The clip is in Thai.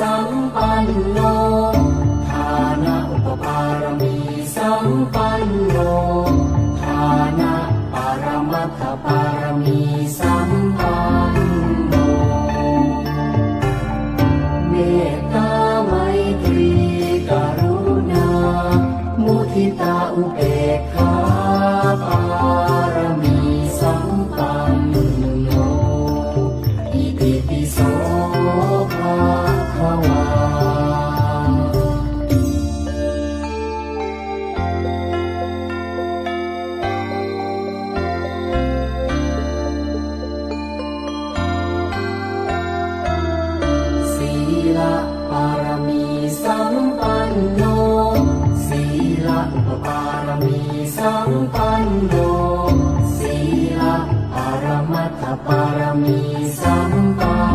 สัมปันโนทานะอุปปารมีสัมปันโนทานะปารมัตถปารมีสัมปันโนเมตตาไมตรีกรุณา มุทิตาอุเบารมีสัมปันโนศีลปารมัตถปารมีสัมปัน